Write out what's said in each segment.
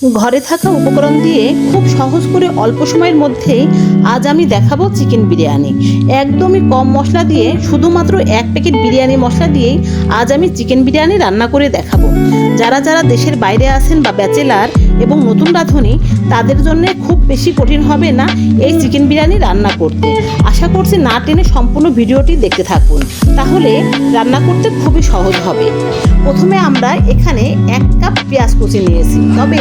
ঘরে থাকা উপকরণ দিয়ে খুব সহজ করে অল্প সময়ের মধ্যেই আজ আমি দেখাবো চিকেন বিরিয়ানি। একদমই কম মশলা দিয়ে, শুধুমাত্র এক প্যাকেট বিরিয়ানি মশলা দিয়েই আজ আমি চিকেন বিরিয়ানি রান্না করে দেখাবো। যারা যারা দেশের বাইরে আছেন বা ব্যাচেলার এবং নতুন রাঁধুনি তাদের জন্য খুব বেশি কঠিন হবে না এই চিকেন বিরিয়ানি রান্না করতে। আশা করছি না টেনে সম্পূর্ণ ভিডিওটি দেখতে থাকুন। তাহলে রান্না করতে খুবই সহজ হবে। প্রথমে আমরা এখানে এক কাপ পেঁয়াজ কুচি নিয়েছি। তবে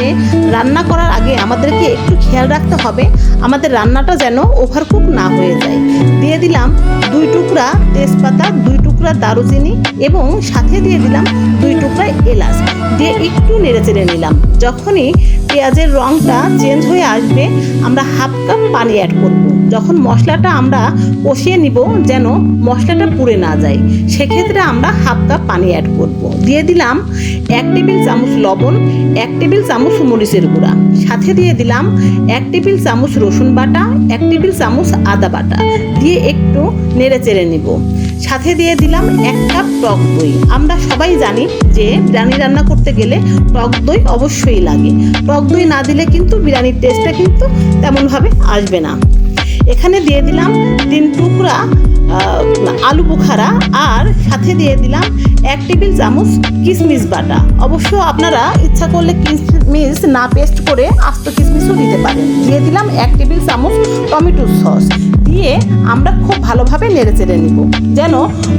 রান্না করার আগে আমাদেরকে একটু খেয়াল রাখতে হবে, আমাদের রান্নাটা যেন ওভারকুক না হয়ে যায়। দিয়ে দিলাম দুই টুকরা তেজপাতা, দুই টুকরা দারুচিনি এবং সাথে দিয়ে দিলাম দুই টুকরা এলাচ দিয়ে একটু নেড়ে চেড়ে নিলাম। যখনই পেঁয়াজের রঙটা চেঞ্জ হয়ে আসবে, আমরা হাফ কাপ পানি অ্যাড করব। যখন মশলাটা আমরা কষিয়ে নিব যেন মশলাটা পুড়ে না যায়, সেক্ষেত্রে আমরা হাফ কাপ পানি অ্যাড করব। দিয়ে দিলাম এক টেবিল চামচ লবণ, এক টেবিল চামচ মরিচের গুঁড়া। সাথে দিয়ে দিলাম এক টেবিল চামচ রসুন বাটা, এক টেবিল চামচ আদা বাটা। দিয়ে একটু নেড়ে চেড়ে নিব। সাথে দিয়ে দিলাম এক কাপ টক দই। আমরা সবাই জানি যে বিরিয়ানি রান্না করতে গেলে টক দই অবশ্যই লাগে। টক দই না দিলে কিন্তু বিরিয়ানির টেস্টটা কিন্তু তেমনভাবে আসবে না। এখানে দিয়ে দিলাম তিন টুকরা আলু বুখারা আর সাথে দিয়ে দিলাম এক টেবিল চামচ কিশমিশ বাটা। অবশ্য আপনারা ইচ্ছা করলে কিশমিশ না পেস্ট করে আস্ত কিশমিশও দিতে পারেন। দিয়ে দিলাম এক টেবিল চামচ টমেটো সস। দিয়ে আমরা খুব ভালোভাবে নেড়ে চেড়ে নিব। যেন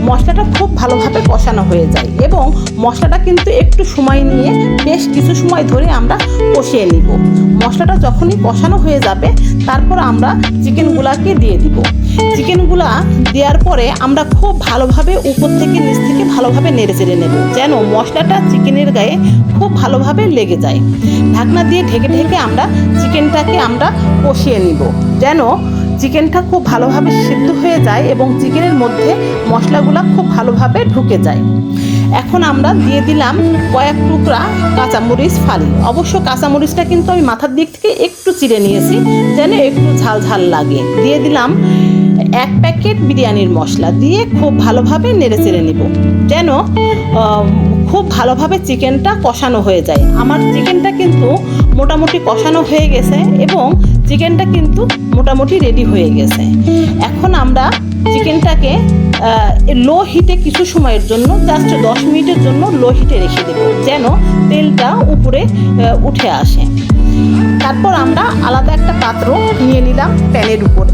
মশলাটা খুব ভালোভাবে কষানো হয়ে যায় এবং মশলাটা কিন্তু একটু সময় নিয়ে বেশ কিছু সময় ধরে আমরা কষিয়ে নিব। মশলাটা যখনই কষানো হয়ে যাবে, তারপর আমরা চিকেনগুলাকে দিয়ে দিব। চিকেনগুলা দেওয়ার পরে আমরা খুব ভালোভাবে উপর থেকে নিচ থেকে ভালোভাবে নেড়ে চেড়ে নেব, যেন মশলাটা চিকেনের গায়ে খুব ভালোভাবে লেগে যায়। ঢাকনা দিয়ে ঢেকে ঢেকে আমরা চিকেনটাকে আমরা কষিয়ে নিব, যেন চিকেনটা খুব ভালোভাবে সিদ্ধ হয়ে যায় এবং চিকেনের মধ্যে মশলাগুলো খুব ভালোভাবে ঢুকে যায়। এখন আমরা দিয়ে দিলাম কয়েক টুকরা কাঁচামরিচ ফালি। অবশ্য কাঁচামরিচটা কিন্তু আমি মাথার দিক থেকে একটু চিড়ে নিয়েছি, যেন একটু ঝাল ঝাল লাগে। দিয়ে দিলাম এক প্যাকেট বিরিয়ানির মশলা দিয়ে খুব ভালোভাবে নেড়ে চেড়ে নিব, যেন খুব ভালোভাবে চিকেনটা কষানো হয়ে যায়। আমার চিকেনটা কিন্তু মোটামুটি কষানো হয়ে গেছে এবং চিকেনটা কিন্তু মোটামুটি রেডি হয়ে গেছে। এখন আমরা চিকেনটাকে লো হিটে কিছু সময়ের জন্য জাস্ট দশ মিনিটের জন্য লো হিটে রেখে দেবো, যেন তেলটা উপরে উঠে আসে। তারপর আমরা আলাদা একটা পাত্র নিয়ে নিলাম প্যানের উপর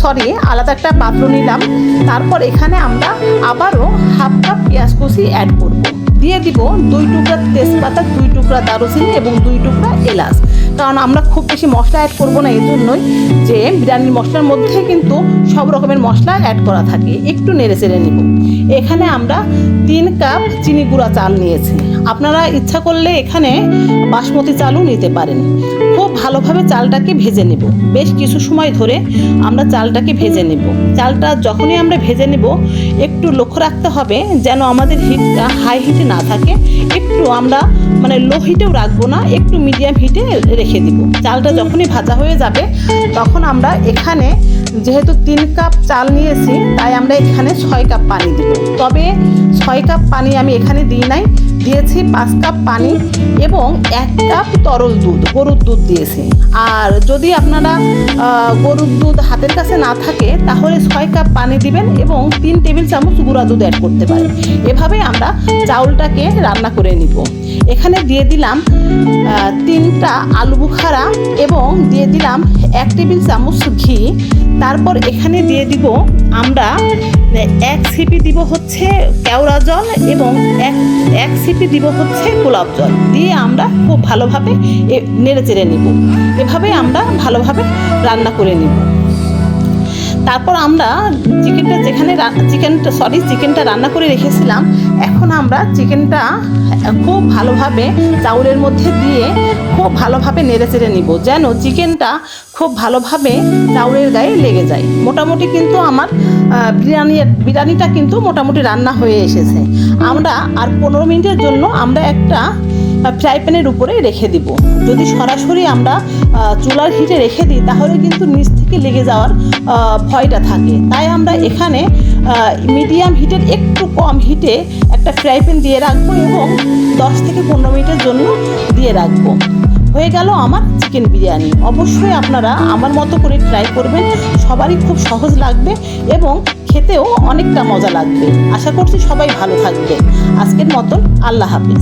সরি আলাদা একটা পাত্র নিলাম। তারপর এখানে আমরা আবারও হাফ কাপ পেঁয়াজ কুচি অ্যাড করব। দিয়ে দিব দুই টুকরা তেজপাতা, দুই টুকরা দারুচিনি এবং দুই টুকরা এলাচ। কারণ আমরা খুব বেশি মশলা অ্যাড করব না এই জন্যই যে বিরিয়ানির মশলার মধ্যে কিন্তু সব রকমের মশলা অ্যাড করা থাকে। একটু নেড়ে চেড়ে নিব। এখানে আমরা তিন কাপ চিনি গুঁড়া চাল নিয়েছি। আপনারা ইচ্ছা করলে এখানে বাসমতি চালও নিতে পারেন। খুব ভালোভাবে চালটাকে ভেজে নেব। বেশ কিছু সময় ধরে আমরা চালটাকে ভেজে নেব। চালটা যখনই আমরা ভেজে নেব, একটু লক্ষ্য রাখতে হবে যেন আমাদের হিটটা হাই হিটে না থাকে। একটু আমরা মানে লো হিটেও রাখব না, একটু মিডিয়াম হিটে রেখে দিব। চালটা যখনই ভাজা হয়ে যাবে, তখন আমরা এখানে যেহেতু তিন কাপ চাল নিয়েছি, তাই আমরা এখানে ছয় কাপ পানি দিব। তবে ছয় কাপ পানি আমি এখানে দিই নাই। দিয়েছি পাঁচ কাপ পানি এবং এক কাপ তরল দুধ গরুর দুধ দিয়েছি। আর যদি আপনারা গরুর দুধ হাতের কাছে না থাকে, তাহলে ছয় কাপ পানি দিবেন এবং তিন টেবিল চামচ গুঁড়া দুধ অ্যাড করতে পারেন। এভাবে আমরা চাউলটাকে রান্না করে নিব। এখানে দিয়ে দিলাম তিনটা আলু বুখারা এবং দিয়ে দিলাম এক টেবিল চামচ ঘি। তারপর এখানে দিয়ে দিব আমরা এক সিপি দিব হচ্ছে কেওড়া জল এবং এক এক সিপি দিব হচ্ছে গোলাপ জল। দিয়ে আমরা খুব ভালোভাবে নেড়ে চেড়ে নিব। এভাবে আমরা ভালোভাবে রান্না করে নিব। তারপর আমরা চিকেনটা যেখানে চিকেনটা সরি চিকেনটা রান্না করে রেখেছিলাম, এখন আমরা চিকেনটা খুব ভালোভাবে চাউলের মধ্যে দিয়ে খুব ভালোভাবে নেড়ে চেড়ে নিব, যেন চিকেনটা খুব ভালোভাবে চাউলের গায়ে লেগে যায়। মোটামুটি কিন্তু আমার বিরিয়ানি, বিরিয়ানিটা কিন্তু মোটামুটি রান্না হয়ে এসেছে। আমরা আর পনেরো মিনিটের জন্য আমরা একটা ফ্রাই প্যানের উপরে রেখে দিব। যদি সরাসরি আমরা চুলার হিটে রেখে দিই, তাহলে কিন্তু নিচ থেকে লেগে যাওয়ার ভয়টা থাকে। তাই আমরা এখানে মিডিয়াম হিটের একটু কম হিটে একটা ফ্রাই প্যান দিয়ে রাখব এবং দশ থেকে পনেরো মিনিটের জন্য দিয়ে রাখব। হয়ে গেল আমার চিকেন বিরিয়ানি। অবশ্যই আপনারা আমার মতো করে ট্রাই করবেন, সবারই খুব সহজ লাগবে এবং খেতেও অনেকটা মজা লাগবে। আশা করছি সবাই ভালো থাকবে আজকের মতন আল্লাহ হাফিজ।